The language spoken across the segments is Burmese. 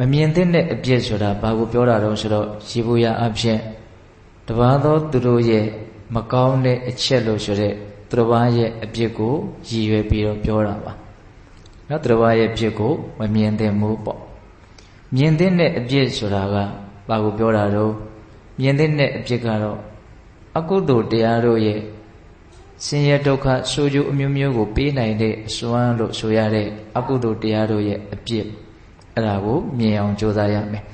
မမြင်သင့်တဲ့အပြစ်ဆိုတာဘာကိုပြောတာတော့ဆိုတော့ရေဘူးရအဖြစ်တပါးသောသူတို့ရဲ့မကောင်းတဲ့အချက်လို့ဆိုတဲ့သူတစ်ပါးရဲ့အပြစ်ကိုရည်ရွယ်ပြီးတော့ပြောတာပါနော်သူတစ်ပါးရဲ့အပြစ်ကိုမမြင်သင့်ဘူးပေါ့မြင်သင့်တဲ့အပြစ်ဆိုတာကဘာကိုပြောတာတော့မြင်သင့်တဲ့အပြစ်ကတော့အကုသိုလ်တရားတို့ရဲ့ဆင်းရဲဒုက္ခဆိုးကျိုးအမျိုးမျိုးကိုပေးနိုင်တဲ့အစွမ်းလို့ဆိုရတဲ့အကုသိုလ်တရားတို့ရဲ့အပြစ် အဲ့ဒါကိုမြင်အောင်ကြိုးစားရမယ်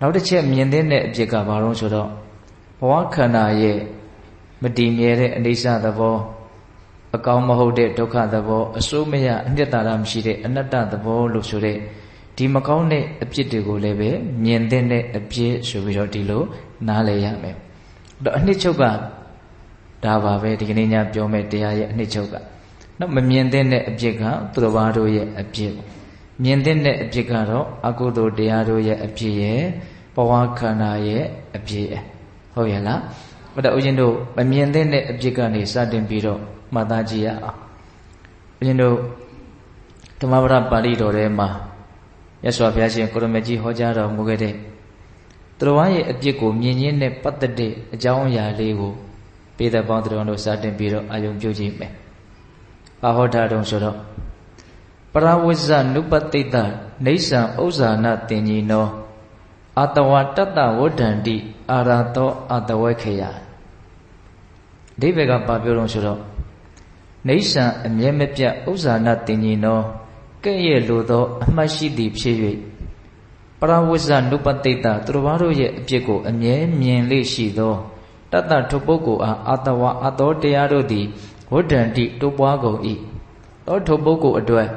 နောက်တစ်ချက်မြင်တဲ့အပြစ်ကဘာလို့ဆိုတော့ဘဝခန္ဓာရဲ့မတည်မြဲတဲ့အိဋ္ဌသဘောအကောင်းမဟုတ်တဲ့ဒုက္ခသဘောအစိုးမရအနှစ်သာရမရှိတဲ့အနတ္တသဘောလို့ဆိုတဲ့ဒီမကောင်းတဲ့အပြစ်တွေကိုလည်းပဲမြင်တဲ့အပြစ်ဆိုပြီးတော့ဒီလိုနားလည်ရမယ်။တော့အနှစ်ချုပ်ကဒါပါပဲဒီကနေ့ညပြောမယ့်တရားရဲ့အနှစ်ချုပ်ကနော်မမြင်တဲ့အပြစ်ကသူတော်ဘာတို့ရဲ့အပြစ် မြင်တဲ့အပြစ်ကတော့အကုသိုလ်တရားတို့ရဲ့အပြစ်ရဲ့ဘဝခန္ဓာရဲ့အပြစ်ဟုတ်ရဲ့လားဘုရားဦးဇင်းတို့မမြင်တဲ့အပြစ်ကနေစတင်ပြီးတော့မှတ်သားကြည့်ရအောင်ဦးဇင်းတို့ဓမ္မပဒပါဠိတော်ထဲမှာရသော်ဘုရားရှင်ကိုရမကြီးဟောကြားတော်မူခဲ့တဲ့သူတော်ရဲ့အပြစ်ကိုမြင်ရင်းနဲ့ပတ်သက်တဲ့အကြောင်းအရာလေးကိုပေသက်ပေါင်းသူတော်တို့စတင်ပြီးတော့အာယုံပြုကြည့်မယ်။ဘာဟောတာတုံဆိုတော့ ပရဝိဇ္ဇနုပတိတနေဆံဥဇ္ဇာနတင်ကြီးနောအတဝတတဝဋ္ဌန္တိအာရတောအတဝေခေယအဓိပ္ပာယ်ကဘာပြောလို့ဆိုတော့နေဆံအမြဲမပြတ်ဥဇ္ဇာနတင်ကြီးနောကဲ့ရဲ့လိုသော အမှတ်ရှိသည်ဖြစ်၍ပရဝိဇ္ဇနုပတိတသူတော်ဘာတို့ရဲ့အပြစ်ကိုအမြဲမြင်လေရှိသောတတ္တထုပုဂ္ဂိုလ်အားအတဝအသောတရားတို့သည်ဝဋ္ဌန္တိတိုးပွားကုန်၏သောထုပုဂ္ဂိုလ်အတွက်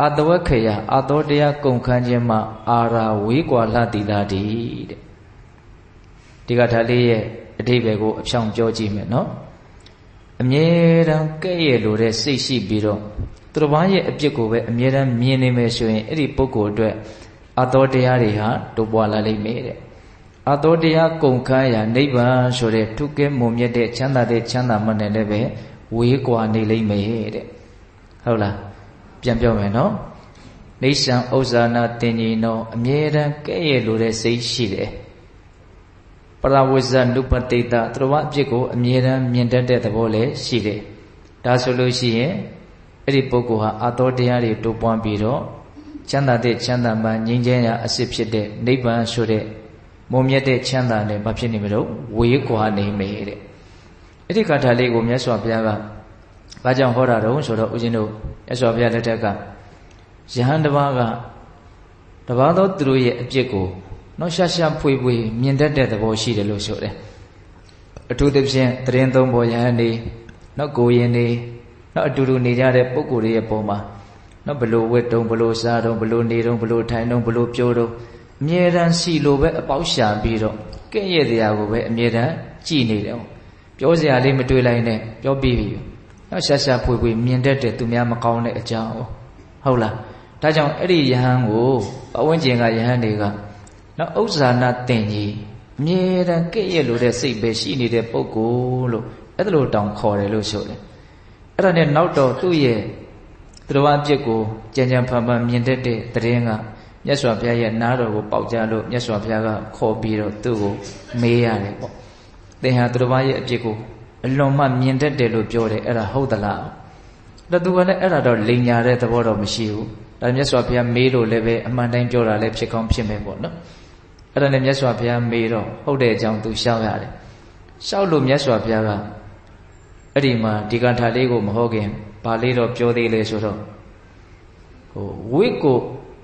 အတဝခယအသောတရားကုန်ခန်းခြင်းမှာအာရာဝေးကွာလှတည်တာတည်းတဲ့ဒီကထာလေးရဲ့အဓိပ္ပာယ်ကိုအဖြောင်ပြောကြည့်မယ်နော်အမြဲတမ်းကဲ့ရဲ့လိုတဲ့စိတ်ရှိပြီးတော့သူတစ်ပါးရဲ့အပြစ်ကိုပဲအမြဲတမ်းမြင်နေမယ်ဆိုရင်အဲ့ဒီပုဂ္ဂိုလ်အတွက်အသောတရားတွေဟာတိုးပွားလာလိမ့်မယ်တဲ့အသောတရားကုန်ခန်းရာနိဗ္ဗာန်ဆိုတဲ့ထုကဲမုံမြတ်တဲ့ချမ်းသာတဲ့ချမ်းသာမှနဲ့လည်းပဲဝေးကွာနေလိမ့်မယ်တဲ့ဟုတ်လား ပြန်ပြောမယ်နော်နေဆံဥစ္စာနာတင်ကြီးနောအမြဲတမ်းကဲ့ရဲ့လိုတဲ့စိတ်ရှိတယ်ပရဝိဇ္ဇနုပတိတသူတော်အဖြစ်ကိုအမြဲတမ်းမြင်တတ်တဲ့သဘောလည်းရှိတယ်ဒါဆိုလို့ရှိရင်အဲ့ဒီပုဂ္ဂိုလ်ဟာအသောတရားတွေတိုးပွားပြီးတော့ချမ်းသာတဲ့ချမ်းသာမှငြိမ်းချမ်းရာအစစ်ဖြစ်တဲ့နိဗ္ဗာန်ဆိုတဲ့မုံမြတ်တဲ့ချမ်းသာနဲ့ဘာဖြစ်နေမလို့ဝေးကွာနေမယ်တဲ့အဲ့ဒီကာထာလေးကိုမြတ်စွာဘုရားက ဘာကြောင့်ဟောတာတုံးဆိုတော့ဦးဇင်းတို့မြတ်စွာဘုရားလက်ထက်ကယဟန်တစ်ပါးကတပါးသောသူတို့ရဲ့အပြစ်ကိုနော်ရှာရှာဖွေဖွေမြင်တတ်တဲ့သဘောရှိတယ်လို့ဆိုတယ်အထူးသဖြင့်တရင်သုံးပေါ်ယဟန်နေနော်ကိုရင်နေနော်အတူတူနေကြတဲ့ပုံကိုယ်တွေရဲ့ပုံမှာနော်ဘလို့ဝတ်တုံဘလို့စားတုံဘလို့နေတုံဘလို့ထိုင်တုံဘလို့ပြောတုံအမြဲတမ်းစီလိုပဲအပေါက်ရှာပြီးတော့ကဲ့ရဲ့တရားကိုပဲအမြဲတမ်းကြည်နေတယ်ပြောစရာလေးမတွေးလိုက်နဲ့ပြောပြီးပြီ နော်ရှာရှာဖွေဖွေမြင်တတ်တဲ့သူများမကောင်းတဲ့အကြောင်းဟုတ်လားဒါကြောင့်အဲ့ဒီယဟန်ကိုပဝန်းကျင်ကယဟန်တွေကနော်ဥစ္စာနာတင်ကြီးအမြဲတမ်းကဲ့ရဲ့လိုတဲ့စိတ်ပဲရှိနေတဲ့ပုဂ္ဂိုလ်လို့အဲ့ဒါလိုတောင်ခေါ်တယ်လို့ဆိုတယ်အဲ့ဒါနဲ့နောက်တော့သူ့ရဲ့သူတော်အပြစ်ကိုကြံကြံဖန်ဖန်မြင်တတ်တဲ့တရင်ကမြတ်စွာဘုရားရဲ့နားတော်ကိုပေါက်ကြလို့မြတ်စွာဘုရားကခေါ်ပြီးတော့သူ့ကိုမေးရတယ်ပေါ့သင်ဟာသူတော်ရဲ့အပြစ်ကို အလွန်မှမြင်တတ်တယ်လို့ပြောတယ်အဲ့ဒါဟုတ်သလားဒါသူကလည်းအဲ့ဒါတော့လိန်ညာတဲ့သဘောတော့မရှိဘူးဒါမြတ်စွာဘုရားမေးလို့လည်းပဲအမှန်တိုင်းပြောတာလည်းဖြစ်ကောင်းဖြစ်မယ်ပေါ့နော်အဲ့ဒါနဲ့မြတ်စွာဘုရားမေးတော့ဟုတ်တဲ့အကြောင်းသူရှောက်ရတယ်ရှောက်လို့မြတ်စွာဘုရားကအဲ့ဒီမှာဒီကထာလေးကိုမဟုတ်ခင်ဗာလေးတော့ပြောသေးလေဆိုတော့ဟိုဝိကို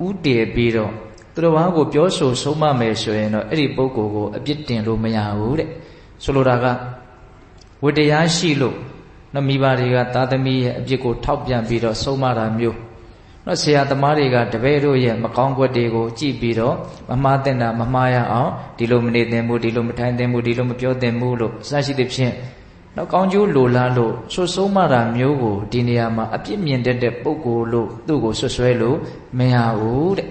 ဥတည်ပြီးတော့သူတော်ဘာကိုပြောဆိုဆုံးမမယ်ဆိုရင်တော့အဲ့ဒီပုဂ္ဂိုလ်ကိုအပြစ်တင်လို့မရဘူးတဲ့ဆိုလိုတာက ဝိတရားရှိလို့နော်မိဘတွေကသာသမီရဲ့အပြစ်ကိုထောက်ပြန်ပြီးတော့ဆုံးမတာမျိုးနော်ဆရာသမားတွေကတပည့်တို့ရဲ့မကောင်းကွက်တွေကိုကြည့်ပြီးတော့မမှားတဲ့တာမမှားရအောင်ဒီလိုမနေသင့်ဘူးဒီလိုမထိုင်သင့်ဘူးဒီလိုမပြောသင့်ဘူးလို့စရှိသဖြင့်နော်ကောင်းကျိုးလိုလားလို့ဆွဆုံးမတာမျိုးကိုဒီနေရာမှာအပြစ်မြင်တတ်တဲ့ပုဂ္ဂိုလ်လို့သူ့ကိုဆွဆွဲလို့မရဘူးတဲ့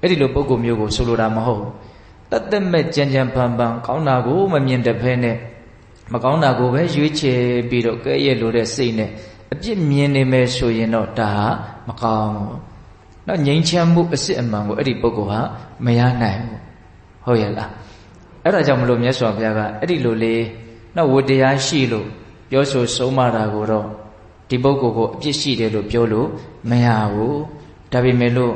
အဲ့ဒီလိုပုဂ္ဂိုလ်မျိုးကိုဆိုလိုတာမဟုတ်တသက်မဲ့ကြံကြံဖန်ဖန်ကောင်းတာကိုမမြင်တတ်ဖဲနဲ့ မကောင်းတာကိုပဲရွေးချယ်ပြီးတော့ကဲ့ရဲ့လိုတဲ့စိတ်နဲ့အပြစ်မြင်နေမယ်ဆိုရင်တော့ဒါဟာမကောင်းဘူးနော်ငြိမ်းချမ်းမှုအစစ်အမှန်ကိုအဲ့ဒီပုဂ္ဂိုလ်ဟာမရနိုင်ဘူးဟုတ်ရဲ့လားအဲ့ဒါကြောင့်မလို့မြတ်စွာဘုရားကအဲ့ဒီလိုလေးနော်ဝတရားရှိလို့ပြောဆိုဆုံးမတာကိုတော့ဒီပုဂ္ဂိုလ်ကိုအပြစ်ရှိတယ်လို့ပြောလို့မရဘူးဒါပေမဲ့လို့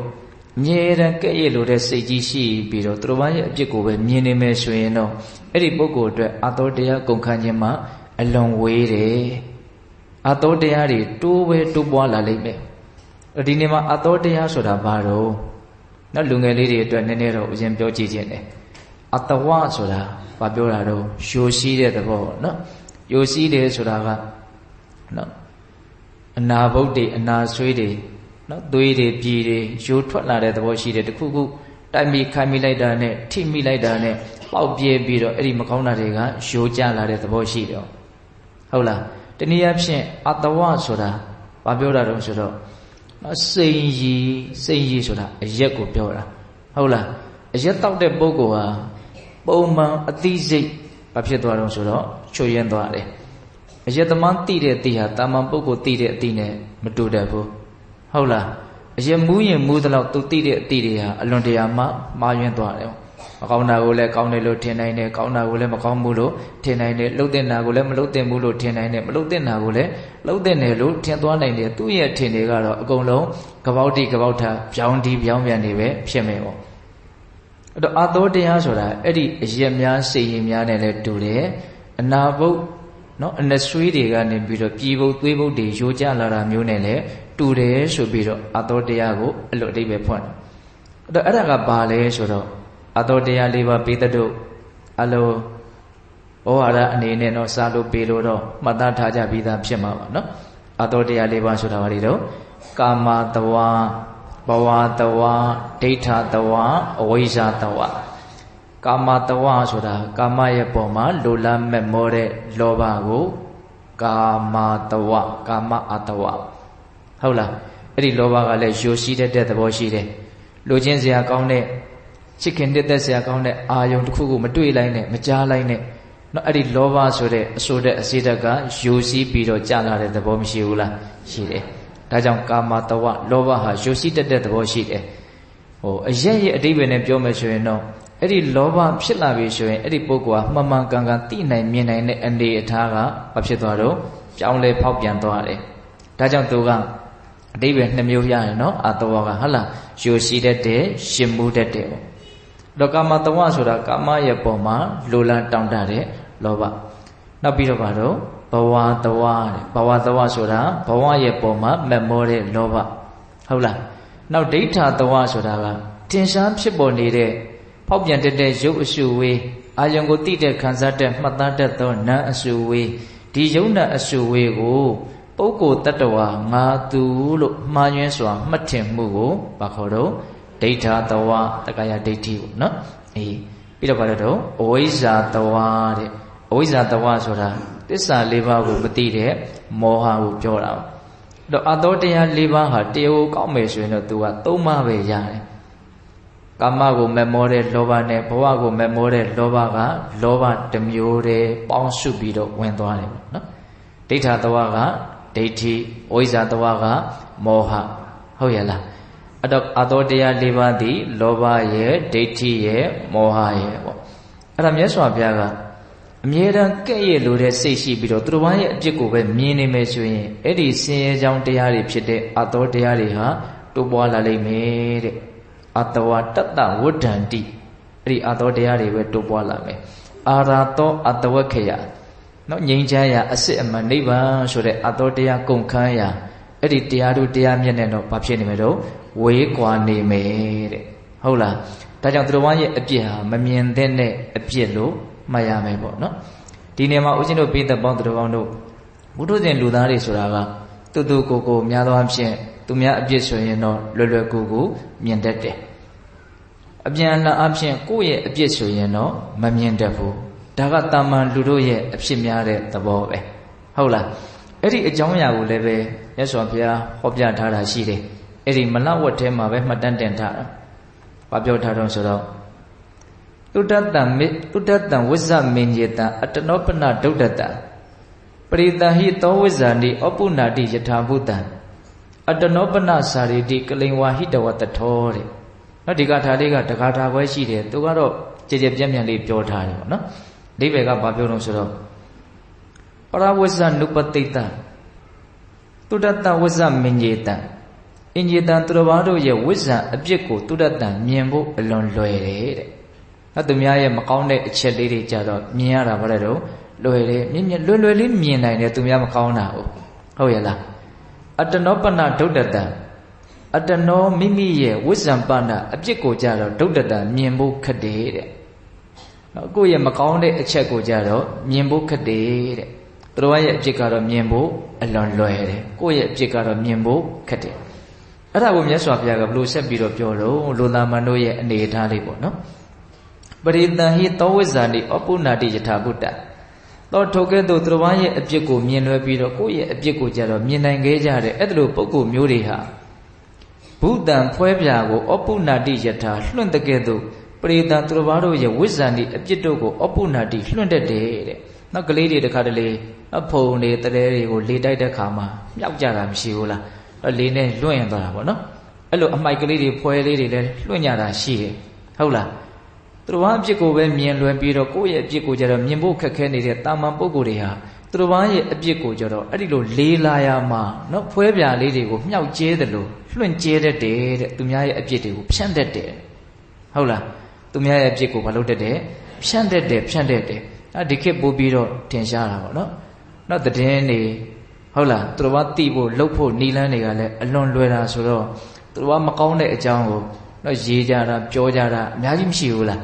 မြဲတမ်းကဲ့ရဲ့လို့တဲ့စိတ်ကြီးရှိပြီးတော့သူတို့ဘာရဲ့အပြစ်ကိုပဲမြင်နေမယ်ဆိုရင်တော့အဲ့ဒီပုဂ္ဂိုလ်အတွက်အတော်တရားကုန်ခန်းခြင်းမှာအလွန်ဝေးတယ်အတော်တရားတွေတိုးပဲတိုးပွားလာလိမ့်မယ်ဒီနေ့မှာအတော်တရားဆိုတာဘာတော့နော်လူငယ်လေးတွေအတွက်နည်းနည်းတော့အရင်ပြောကြည့်ခြင်းတယ်အတဝဆိုတာဘာပြောတာတော့ရှိုးရှိတဲ့သဘောနော်ယိုရှိတယ်ဆိုတာကနော်အနာဘုတ်တွေအနာဆွေးတွေ နော်သွေးတွေပြည်တွေရိုးထွက်လာတဲ့သဘောရှိတယ်တခုခုတိုက်မိခိုင်းမိလိုက်တာနဲ့ထိမိလိုက်တာနဲ့ပေါက်ပြဲပြီးတော့အဲ့ဒီမကောင်းတာတွေကရိုးကျလာတဲ့သဘောရှိတယ်ဟုတ်လားတနည်းအားဖြင့်အတဝဆိုတာဘာပြောတာတုံးဆိုတော့နော်စိန်ရီစိန်ရီဆိုတာအရက်ကိုပြောတာဟုတ်လားအရက်တောက်တဲ့ပုဂ္ဂိုလ်ဟာပုံမှန်အသိစိတ်ဘာဖြစ်သွားတုံးဆိုတော့ချွတ်ယွင်းသွားတယ်အရက်သမားတိတဲ့အတိဟာတာမန်ပုဂ္ဂိုလ်တိတဲ့အတိနဲ့မတူတတ်ဘူး ဟုတ်လားအရင်မူးရင်မူးသလောက်သူတိတဲ့အတိတွေဟာအလွန်တရာမှမှားယွင်းသွားတယ်မကောင်းတာကိုလည်းကောင်းတယ်လို့ထင်နိုင်တယ်ကောင်းတာကိုလည်းမကောင်းဘူးလို့ထင်နိုင်တယ်လှုပ်တဲ့နာကိုလည်းမလှုပ်တဲ့ဘူးလို့ထင်နိုင်တယ်မလှုပ်တဲ့နာကိုလည်းလှုပ်တဲ့နယ်လို့ထင်သွားနိုင်တယ်သူ့ရဲ့ထင်တွေကတော့အကုန်လုံးကပောက်တိကပောက်ထပြောင်းတီးပြောင်းပြန်နေပဲဖြစ်မယ်ပေါ့အဲ့တော့အာသောတရားဆိုတာအဲ့ဒီအရက်များစိတ်ရည်များနဲ့လည်းတူတယ်အနာဘုတ်နော်အနဆွေးတွေကနေပြီးတော့ပြည်ဘုတ်သွေးဘုတ်တွေယိုကျလာတာမျိုးနဲ့လည်း တူတယ်ဆိုပြီးတော့အာသောတရားကိုအလွတ်အတိပဲဖွင့်တယ်အဲ့တော့အဲ့ဒါကဘာလဲဆိုတော့အတော်တရားလေးပါးပေးတဲ့တို့အလိုဩဝါဒအနေနဲ့တော့စာလို့ပေးလို့တော့မှတ်သားထားကြပြီးသားဖြစ်မှာပါနော်အတော်တရားလေးပါးဆိုတာဘာတွေတော့ကာမတဝါဘဝတဝါဒိဋ္ဌတဝါအဝိဇ္ဇတဝါကာမတဝါဆိုတာကာမရဲ့ပုံမှာလိုလားမဲ့မောတဲ့လောဘကို ကာမတဝါကာမအတဝါ ဟုတ်လားအဲ့ဒီလောဘကလည်းယိုရှိတဲ့သဘောရှိတယ်လိုချင်စရာကောင်းတဲ့ချစ်ခင်နှစ်သက်စရာကောင်းတဲ့အာယုံတစ်ခုကိုမတွေ့လိုက်နဲ့မကြားလိုက်နဲ့နော်အဲ့ဒီလောဘဆိုတဲ့အဆိုတဲ့အစေတကယိုစီးပြီးတော့ကြာလာတဲ့သဘောမရှိဘူးလားရှိတယ်ဒါကြောင့်ကာမတဝလောဘဟာယိုစီးတတ်တဲ့သဘောရှိတယ်ဟိုအရက်ရဲ့အတိပ္ပယ်နဲ့ပြောမယ်ဆိုရင်တော့အဲ့ဒီလောဘဖြစ်လာပြီဆိုရင်အဲ့ဒီပုဂ္ဂိုလ်ကမှန်မှန်ကန်ကန်သိနိုင်မြင်နိုင်တဲ့အနေအထားကဘာဖြစ်သွားတော့ပြောင်းလဲဖောက်ပြန်သွားတယ်ဒါကြောင့်သူက အတိပ္ပယ်နှစ်မျိုးရရင်နော်အတဝကဟုတ်လားယိုစီးတတ်တယ်ရှင်မှုတတ်တယ်ပေါ့တော့ကာမတဝဆိုတာကာမရဲ့ပုံမှာလိုလားတောင့်တတဲ့လောဘနောက်ပြီးတော့ပါတော့ဘဝတဝတဲ့ဘဝတဝဆိုတာဘဝရဲ့ပုံမှာမက်မောတဲ့လောဘဟုတ်လားနောက်ဒိဋ္ဌာတဝဆိုတာကထင်ရှားဖြစ်ပေါ်နေတဲ့ဖောက်ပြန်တဲ့ရုပ်အစုဝေးအာယုံကိုတိတဲ့ခံစားတဲ့မှတ်သားတတ်သောနာအစုဝေးဒီယုံနာအစုဝေးကို ပုဂ္ဂိုလ်တ attva ငါသူလို့မှားယွင်းစွာမှတ်ထင်မှုကိုဘာခေါ်တော့ဒိဋ္ဌာတဝတက္ကရာဒိဋ္ဌိပေါ့နော်အေးပြီးတော့ဘာလို့တော့အဝိဇ္ဇာတဝတဲ့အဝိဇ္ဇာတဝဆိုတာတစ္ဆာ၄ပါးကိုမသိတဲ့မောဟကိုပြောတာပေါ့တော့အသောတရား၄ပါးဟာတရားကိုကောက်မယ်ဆိုရင်တော့ तू က၃ပါးပဲရတယ်ကာမကိုမမောတဲ့လောဘနဲ့ဘဝကိုမမောတဲ့လောဘကလောဘတစ်မျိုးတည်းပေါင်းစုပြီးတော့ဝင်သွားတယ်ပေါ့နော်ဒိဋ္ဌာတဝက ဒိဋ္ဌိဝိဇ္ဇာတဝကမောဟဟုတ်ရဲ့လားအတော့အသောတရား၄ပါးသည်လောဘရဲ့ဒိဋ္ဌိရဲ့မောဟရဲ့ပေါ့အဲ့ဒါမြတ်စွာဘုရားကအမြဲတမ်းကဲ့ရဲ့လိုတဲ့စိတ်ရှိပြီးတော့သူတို့ဘာရဲ့အပြစ်ကိုပဲမြင်နေမယ်ဆိုရင်အဲ့ဒီဆင်းရဲကြောင်းတရားတွေဖြစ်တဲ့အသောတရားတွေဟာတိုးပွားလာလိမ့်မယ်တဲ့အတဝတတ္တဝဋ္ဌန္တိအဲ့ဒီအသောတရားတွေပဲတိုးပွားလာမယ်အာရာတောအတဝက္ခယ နော်ငြိမ်းချမ်းရာအစစ်အမှန်နိဗ္ဗာန်ဆိုတဲ့အသောတရားကုန်ခန်းရာအဲ့ဒီတရားတို့တရားမြတ်နဲ့တော့ဘာဖြစ်နေမလို့ဝေးကွာနေမယ်တဲ့ဟုတ်လားဒါကြောင့်သူတော်ဘာရဲ့အပြစ်ဟာမမြင်တဲ့အပြစ်လို့မှတ်ရမယ်ပေါ့နော်ဒီနေရာမှာဦးဇင်းတို့ပိသက်ပေါင်းသူတော်ကောင်းတို့ဘုဒ္ဓဇင်လူသားတွေဆိုတာကတူတူကိုကိုများသောအားဖြင့်သူများအပြစ်ဆိုရင်တော့လွယ်လွယ်ကူကူမြင်တတ်တယ်အပြန်အလှန်အားဖြင့်ကိုယ့်ရဲ့အပြစ်ဆိုရင်တော့မမြင်တတ်ဘူး ဒါကတာမန်လူတို့ရဲ့အဖြစ်များတဲ့သဘောပဲဟုတ်လားအဲ့ဒီအကြောင်းအရာကိုလည်းပဲရသော်ဘုရားဟောပြထားတာရှိတယ်အဲ့ဒီမလဝတ်ထဲမှာပဲမှတ်တမ်းတင်ထားတာဘာပြောထားတော့ဆိုတော့တုတ္တတံမေတုတ္တတံဝိဇ္ဇမင်ညေတံအတနောပနဒုဒ္ဒတံပရိတဟိသောဝိဇ္ဇာနိဩပုဏ္ဏတိယထာဘုတံအတနောပနစာရိတိကလိန်ဝါဟိတဝတထောတဲ့နော်ဒီကထာလေးကတခါထာခွဲရှိတယ်သူကတော့ကြည်ကြပြန့်ပြန့်လေးပြောထားတယ်ပေါ့နော် အဓိပ္ပာယ်ကဘာပြောလို့ဆိုတော့ပရဝဇ္ဇနုပတိတ္တတုဒ္ဒတဝဇ္ဇမင်ညေတံအင်ဂျေတံသူတော်ဘာတို့ရဲ့ဝိဇ္ဇံအပြစ်ကိုတုဒ္ဒတံမြင်ဖို့အလွန်လွယ်တယ်တဲ့နော်သူများရဲ့မကောင်းတဲ့အချက်လေးတွေကြတော့မြင်ရတာဘာလဲတော့လွယ်တယ်မြင်မြင်လွယ်လွယ်လေးမြင်နိုင်တယ်သူများမကောင်းတာဟုတ်ဟုတ်ရဲ့လားအတနောပနဒုဒ္ဒတံအတနောမိမိရဲ့ဝိဇ္ဇံပဏအပြစ်ကိုကြတော့ဒုဒ္ဒတံမြင်ဖို့ခက်တယ်တဲ့ နော်ကိုယ့်ရဲ့မကောင်းတဲ့အချက်ကိုကြတော့မြင်ဖို့ခက်တယ်တဲ့သူတော်ရဲ့အပြစ်ကတော့မြင်ဖို့အလွန်လွယ်တယ်ကိုယ့်ရဲ့အပြစ်ကတော့မြင်ဖို့ခက်တယ်အဲ့ဒါကိုမြတ်စွာဘုရားကဘလို့ဆက်ပြီးတော့ပြောတော့လူသားမန်တို့ရဲ့အနေအထားလေးပေါ့နော်ပရိသဟိသောဝိဇ္ဇာတိအပုဏ္ဏတိယထာဘုဒ္ဓတော့ထိုကဲ့သို့သူတော်ရဲ့အပြစ်ကိုမြင်လွယ်ပြီးတော့ကိုယ့်ရဲ့အပြစ်ကိုကြတော့မြင်နိုင်ခဲ့ကြတဲ့အဲ့ဒါလိုပုံကိုမျိုးတွေဟာဘုဒ္ဓံဖွဲပြာကိုအပုဏ္ဏတိယထာလွှင့်တဲ့ကဲ့သို့ ပရိသသူတော်တို့ရဲ့ဝိဇ္ဇာတိအပြစ်တို့ကိုအပုဏ္ဏတိလွှင့်တတ်တယ်တဲ့နောက်ကလေးတွေတခါတလေအဖုံတွေတရေတွေကိုလေတိုက်တဲ့ခါမှာမြောက်ကြတာမရှိဘူးလားအဲ့လေနဲ့လွှင့်ရင်သွားတာပေါ့နော်အဲ့လိုအမိုက်ကလေးတွေဖွဲလေးတွေလည်းလွှင့်ကြတာရှိတယ်ဟုတ်လားသူတော်ဘာအပြစ်ကိုပဲမြင်လွယ်ပြီးတော့ကိုယ့်ရဲ့အပြစ်ကိုကြတော့မြင်ဖို့ခက်ခဲနေတဲ့တာမန်ပုဂ္ဂိုလ်တွေဟာသူတော်ဘာရဲ့အပြစ်ကိုကြတော့အဲ့ဒီလိုလေးလာရမှာနော်ဖွဲပြာလေးတွေကိုမြောက်ကျဲတယ်လို့လွှင့်ကျဲတတ်တယ်တဲ့သူများရဲ့အပြစ်တွေကိုဖြန့်တတ်တယ်ဟုတ်လား သူများရဲ့အပြစ်ကိုမလုပ်တတ်တယ်ဖြန့်တတ်တယ်ဖြန့်တတ်တယ်အဲဒီခေတ်ပို့ပြီးတော့ထင်ရှားတာပေါ့နော်နောက်တည်င်းနေဟုတ်လားသူတော်ဘာတိဖို့လှုပ်ဖို့နီလန်းတွေကလည်းအလွန်လွယ်တာဆိုတော့သူတော်ဘာမကောင်းတဲ့အကြောင်းကိုတော့ရေးကြတာပြောကြတာအများကြီးမရှိဘူးလား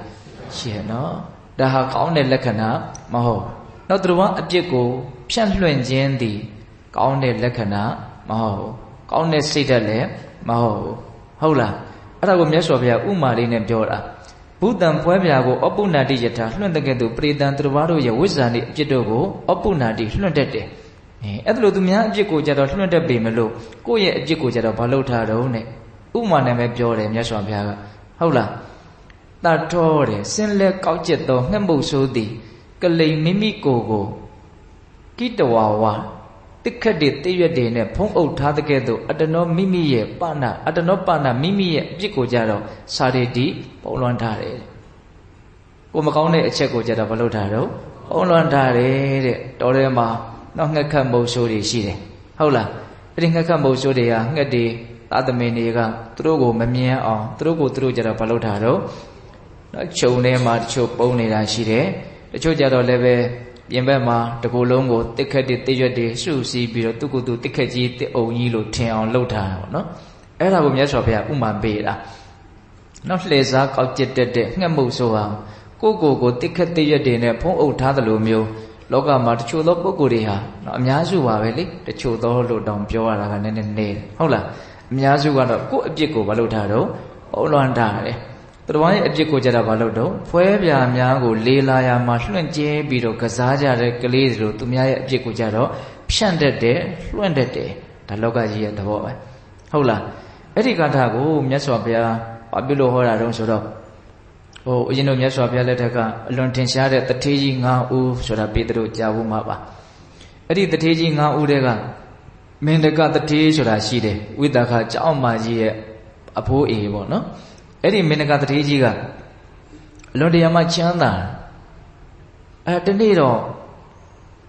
ရှိရနော်ဒါဟာကောင်းတဲ့လက္ခဏာမဟုတ်နောက်သူတော်ဘာအပြစ်ကိုဖြန့်လွှင့်ခြင်းသည်ကောင်းတဲ့လက္ခဏာမဟုတ်ကောင်းတဲ့စိတ်ဓာတ်လည်းမဟုတ်ဟုတ်လားအဲ့ဒါကိုမြတ်စွာဘုရားဥမာလေးနဲ့ပြောတာ ဘုဒ္ဓံဖွဲပြာကိုအပုဏ္ဏတိယထာလွှင့်တဲ့ကဲ့သို့ပရိသံသူတော်ဘာတို့ရဲ့ဝိဇ္ဇာတိအပြစ်တို့ကိုအပုဏ္ဏတိလွှင့်တတ်တယ်အဲအဲ့ဒါလို့သူများအပြစ်ကိုကြတော့လွှင့်တတ်ပေမလို့ကိုယ့်ရဲ့အပြစ်ကိုကြတော့ဘာလုပ်ထားတော့နဲ့ဥမာနဲ့ပဲပြောတယ်မြတ်စွာဘုရားကဟုတ်လားတတ်တော်တယ်စင်လက်ကောက်ကျက်သောငှက်မှုတ်ဆိုးသည်ကလိန်မိမိကိုယ်ကိုကိတဝါဝါ တိခတ်တွေတိရွက်တွေနဲ့ဖုံးအုပ်ထားတဲ့ကဲ့သို့အတနောမိမိရဲ့ပဏအတနောပဏမိမိရဲ့အပြစ်ကိုကြတော့စာရတိပုံလွှမ်းထားတယ်ကိုမကောင်းတဲ့အချက်ကိုကြတော့မလုပ်ထားတော့ပုံလွှမ်းထားတယ်တဲ့တော်ထဲမှာနောက်ငှက်ခတ်မုတ်ဆိုးတွေရှိတယ်ဟုတ်လားအဲ့ဒီငှက်ခတ်မုတ်ဆိုးတွေကငှက်တွေသာသမင်တွေကသူတို့ကိုမမြင်အောင်သူတို့ကိုသူတို့ကြတော့မလုပ်ထားတော့နော်ခြုံထဲမှာတချို့ပုံနေတာရှိတယ်တချို့ကြတော့လည်းပဲ ပြင်ဘက်မှာတကူလုံးကိုတစ်ခက်တွေတစ်ရွက်တွေရှုစီးပြီးတော့သူကသူတစ်ခက်ကြီးတစ်အုံကြီးလို့ထင်အောင်လှုပ်ထားတာပေါ့နော်အဲ့ဒါကိုမြတ်စွာဘုရားဥမာပေးတာနောက်လှည့်စားကောက်ကျစ်တက်တဲ့ငှက်မှုဆိုအောင်ကိုကိုကိုတစ်ခက်တစ်ရွက်တွေနဲ့ဖုံးအုပ်ထားသလိုမျိုးလောကမှာတချို့သောပုဂ္ဂိုလ်တွေဟာနော်အများစုပါပဲလေတချို့သောလို့တောင်ပြောရတာကနည်းနည်းနေတယ်ဟုတ်လားအများစုကတော့ကိုယ့်အပြစ်ကိုမလုပ်ထားတော့အုံလွန်တာတယ် သူတော်ရဲ့အပြစ်ကိုကြတာဘာလို့တော့ဖွဲပြာများကိုလေးလာရမှာလွှင့်ကျဲပြီးတော့ကစားကြတဲ့ကလေးတွေသူများရဲ့အပြစ်ကိုကြတော့ဖြန့်တတ်တယ်လွှင့်တတ်တယ်ဒါလောကကြီးရဲ့သဘောပဲဟုတ်လားအဲ့ဒီကထာကိုမြတ်စွာဘုရားဘာပြုလို့ဟောတာတုံးဆိုတော့ဟိုအရင်တို့မြတ်စွာဘုရားလက်ထက်ကအလွန်ထင်ရှားတဲ့တထေးကြီး၅ဦးဆိုတာပေတရုကြားဖို့မှာပါအဲ့ဒီတထေးကြီး၅ဦးတွေကမင်းတကတထေးဆိုတာရှိတယ်ဝိသခကြောက်မာကြီးရဲ့အဖိုးအေပေါ့နော် အဲ့ဒီမင်းတကတထေးကြီးကအလွန်တရာမှချမ်းသာအဲတနေ့တော့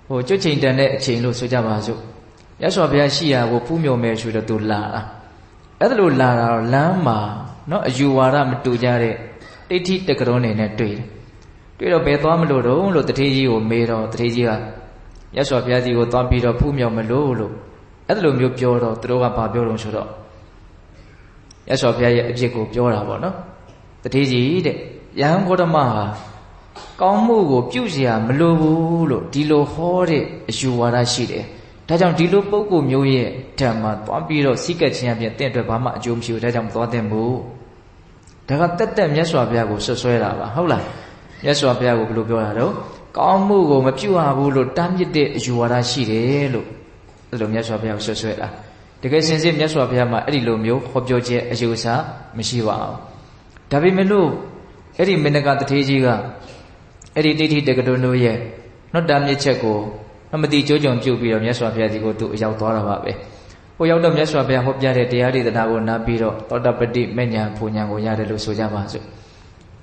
ဟိုကျွတ်ချိန်တန်တဲ့အချိန်လို့ဆိုကြပါစို့ရသော်ဘုရားရှိရာကိုဖူးမြော်မယ်ဆိုတော့သူလာတာအဲ့ဒါလို့လာတာတော့လမ်းမှာနော်အယူဝါဒမတူကြတဲ့ဒိဋ္ဌိတက္ကရုံးနေနဲ့တွေ့တယ်တွေ့တော့ဘယ်သွားမလို့တော့လို့တထေးကြီးကိုမေးတော့တထေးကြီးကရသော်ဘုရားကြီးကိုသွားပြီးတော့ဖူးမြော်မလို့လို့အဲ့ဒါလိုမျိုးပြောတော့သူတို့ကဘာပြောတော့ဆိုတော့ ရသော်ဘုရားရဲ့အဖြစ်ကိုပြောတာပေါ့နော်တထေးကြီးတဲ့ယဟန်ဂေါတမဟာကောင်းမှုကိုပြုเสียမလိုဘူးလို့ဒီလိုဟောတဲ့အယူဝါဒရှိတယ်ဒါကြောင့်ဒီလိုပုံကိုမျိုးရဲ့ဓမ္မသွားပြီးတော့စိတ်ကချင်းအပြင်တင့်အတွက်ဘာမှအကျိုးမရှိဘူးဒါကြောင့်မသွားသင့်ဘူးဒါကတက်တက်မြတ်စွာဘုရားကိုဆွဆွဲတာပါဟုတ်လားမြတ်စွာဘုရားကိုဘယ်လိုပြောတာတော့ကောင်းမှုကိုမပြုရဘူးလို့တားမြစ်တဲ့အယူဝါဒရှိတယ်လို့အဲ့လိုမြတ်စွာဘုရားကိုဆွဆွဲတာ တကယ်စင်စစ်မြတ်စွာဘုရားမှာအဲ့ဒီလိုမျိုးဟောပြောခြင်းအယူဆမရှိပါဘူးဒါပေမဲ့လို့အဲ့ဒီမင်းကတထေးကြီးကအဲ့ဒီတိဋ္ဌိတက္ကတုတို့ရဲ့နှုတ်တာမြစ်ချက်ကိုမတိကြိုးကြုံပြုတ်ပြီးတော့မြတ်စွာဘုရားကြီးကိုသူအရောက်သွားတာပါပဲဟိုရောက်တော့မြတ်စွာဘုရားဟောပြတဲ့တရားဒေသနာကိုနားပြီးတော့သောတပတိမဉ္ဇဉ်ပူဉ္ဇဉ်ကိုရတယ်လို့ဆိုကြပါစို့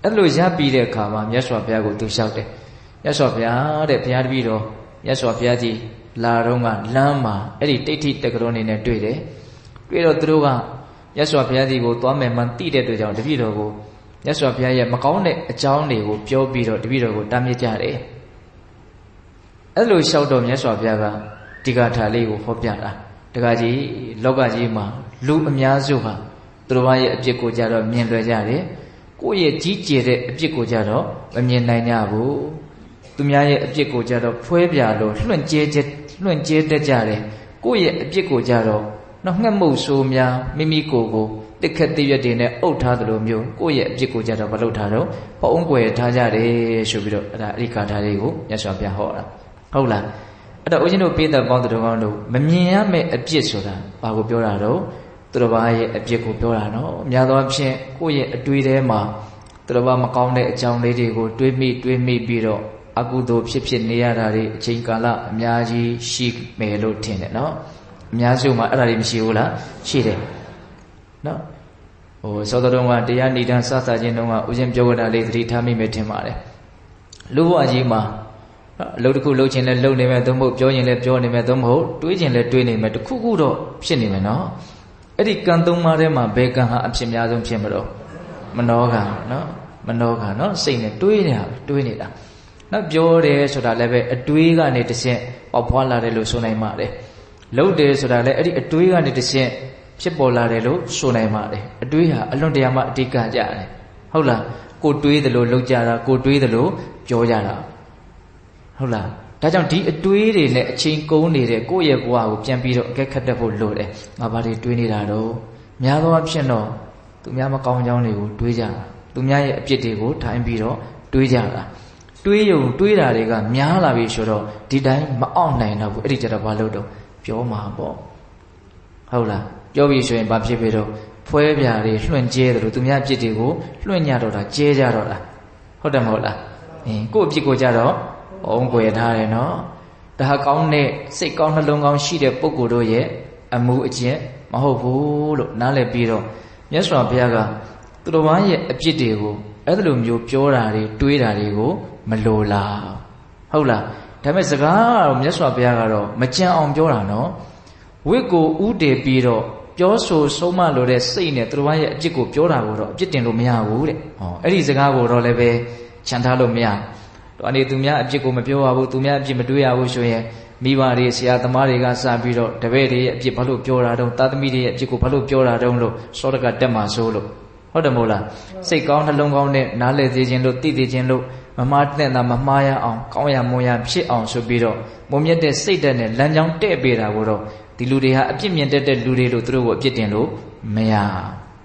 အဲ့လိုရပြီးတဲ့အခါမှာမြတ်စွာဘုရားကိုသူလျှောက်တယ်မြတ်စွာဘုရားတဲ့ဘုရားတပည့်တော်မြတ်စွာဘုရားကြီး လာတော့ကလမ်းမှာအဲ့ဒီတိဋ္ဌိတက္ကရောနေနဲ့တွေ့တယ်တွေ့တော့သူတို့ကမြတ်စွာဘုရားကြီးကိုသွားမယ်မှန်သိတဲ့အတွက်ကြောင့်တပည့်တော်ကိုမြတ်စွာဘုရားရဲ့မကောင်းတဲ့အကြောင်းတွေကိုပြောပြီးတော့တပည့်တော်ကိုတားမြစ်ကြတယ်အဲ့လိုလျှောက်တော့မြတ်စွာဘုရားကဒီဂါထာလေးကိုဟောပြတာတခါကြီးလောကကြီးမှာလူအများစုဟာသူတို့ရဲ့အပြစ်ကိုကြတော့မြင်လွယ်ကြတယ်ကိုယ့်ရဲ့ကြီးကျယ်တဲ့အပြစ်ကိုကြတော့မမြင်နိုင်ကြဘူးသူများရဲ့အပြစ်ကိုကြတော့ဖွဲပြလို့လွှင့်ကျဲချက် လွှင့်ကျဲတတ်ကြတယ်ကိုယ့်ရဲ့အပြစ်ကိုကြတော့တော့ငှက်မှုတ်ဆိုးများမိမိကိုယ်ကိုတစ်ခက်တည့်ရက်တွေနဲ့အုပ်ထားသလိုမျိုးကိုယ့်ရဲ့အပြစ်ကိုကြတော့မလုပ်ထားတော့ပအုံးကွယ်ထားကြတယ်ဆိုပြီးတော့အဲ့ဒါအရိကာထားလေးကိုမြတ်စွာဘုရားဟောတာဟုတ်လားအဲ့တော့ဦးဇင်းတို့ပေးတဲ့ပေါင်းတော်ကောင်းတို့မမြင်ရမယ့်အပြစ်ဆိုတာဘာကိုပြောတာတော့သူတော်ဘာရဲ့အပြစ်ကိုပြောတာနော်အများသောအားဖြင့်ကိုယ့်ရဲ့အတွေးထဲမှာသူတော်ဘာမကောင်းတဲ့အကြောင်းလေးတွေကိုတွေးမိတွေးမိပြီးတော့ အကုသိုလ်ဖြစ်ဖြစ်နေရတာတွေအချိန်ကာလအများကြီးရှိမယ်လို့ထင်တယ်နော်အများစုမှာအဲ့ဒါတွေမရှိဘူးလားရှိတယ်နော်ဟိုသောတော်တော်ကတရားဏိဒံစသခြင်းတုန်းကဦးဇင်းပြောကြတာလေးသတိထားမိမယ်ထင်ပါတယ်လူဘဝကြီးမှာအလုပ်တစ်ခုလုပ်ခြင်းလဲလုပ်နေမယ်သို့မဟုတ်ပြောရင်လဲပြောနေမယ်သို့မဟုတ်တွေးခြင်းလဲတွေးနေမယ်တခုခုတော့ဖြစ်နေမယ်နော်အဲ့ဒီကံသုံးပါးထဲမှာဘယ်ကံဟာအဖြစ်များဆုံးဖြစ်မလို့မနောကံနော်မနောကံနော်စိတ်နဲ့တွေးနေတာတွေးနေတာ နော်ပြောတယ်ဆိုတာလည်းပဲအတွေးကနေတဆင့်ပေါက်ဖွာလာတယ်လို့ဆိုနိုင်ပါတယ်လှုပ်တယ်ဆိုတာလည်းအဲ့ဒီအတွေးကနေတဆင့်ဖြစ်ပေါ်လာတယ်လို့ဆိုနိုင်ပါတယ်အတွေးဟာအလွန်တရာမှအဓိကကြတယ်ဟုတ်လားကိုတွေးတယ်လို့လှုပ်ကြတာကိုတွေးတယ်လို့ပြောကြတာဟုတ်လားဒါကြောင့်ဒီအတွေးတွေနဲ့အချိန်ကုန်နေတဲ့ကိုယ့်ရဲ့ဘဝကိုပြန်ပြီးတော့အကဲခတ်တတ်ဖို့လိုတယ်ငါဘာတွေတွေးနေတာတော့များသောအားဖြင့်တော့သူများမကောင်းကြောင်းတွေကိုတွေးကြတာသူများရဲ့အပြစ်တွေကိုထိုင်ပြီးတော့တွေးကြတာ တွေးယုံတွေးတာတွေကများလာပြီဆိုတော့ဒီတိုင်းမအောင်နိုင်တော့ဘူးအဲ့ဒီကြတော့ဘာလို့တော့ပြောမှာပေါ့ဟုတ်လားပြောပြီဆိုရင်ဘာဖြစ်ပြီတော့ဖွဲပြာတွေလွှင့်ကျဲတယ်လို့သူများအပြစ်တွေကိုလွှင့်ညတော့တာကျဲကြတော့တာဟုတ်တယ်မဟုတ်လားအင်းကိုယ့်အပြစ်ကိုကြတော့အုံးကွယ်ထားတယ်နော်ဒါဟာကောင်းတဲ့စိတ်ကောင်းနှလုံးကောင်းရှိတဲ့ပုဂ္ဂိုလ်တို့ရဲ့အမှုအကျင့်မဟုတ်ဘူးလို့နားလည်ပြီးတော့မြတ်စွာဘုရားကသူတော်ဘာရဲ့အပြစ်တွေကိုအဲ့လိုမျိုးပြောတာတွေတွေးတာတွေကို မလိုလားဟုတ်လားဒါပေမဲ့စကားကတော့မြတ်စွာဘုရားကတော့မကြံအောင်ပြောတာနော်ဝိကိုဥတည်ပြီးတော့ပြောဆိုဆုံးမလို့တဲ့စိတ်နဲ့သူတော်ဘာရဲ့အပြစ်ကိုပြောတာကိုတော့အပြစ်တင်လို့မရဘူးတဲ့ဟောအဲ့ဒီစကားကိုတော့လည်းပဲခြံထားလို့မရဘူးတော့အနေသူများအပြစ်ကိုမပြောရဘူးသူများအပြစ်မတွေးရဘူးဆိုရင်မိဘတွေဆရာသမားတွေကစပြီးတော့တပည့်တွေရဲ့အပြစ်ဘာလို့ပြောတာတုံးသားသမီးတွေရဲ့အပြစ်ကိုဘာလို့ပြောတာတုံးလို့စောတကတက်မှာဆိုလို့ဟုတ်တယ်မို့လားစိတ်ကောင်းနှလုံးကောင်းနဲ့နားလည်သေးခြင်းလို့သိသေးခြင်းလို့ မမှားတဲ့တာမမှားရအောင်ကောင်းရမွန်ရဖြစ်အောင်ဆိုပြီးတော့မုံမြတ်တဲ့စိတ်ဓာတ်နဲ့လမ်းကြောင်းတဲ့ပေးတာကိုတော့ဒီလူတွေဟာအပြစ်မြင်တတ်တဲ့လူတွေလို့သူတို့ကိုအပြစ်တင်လို့မရ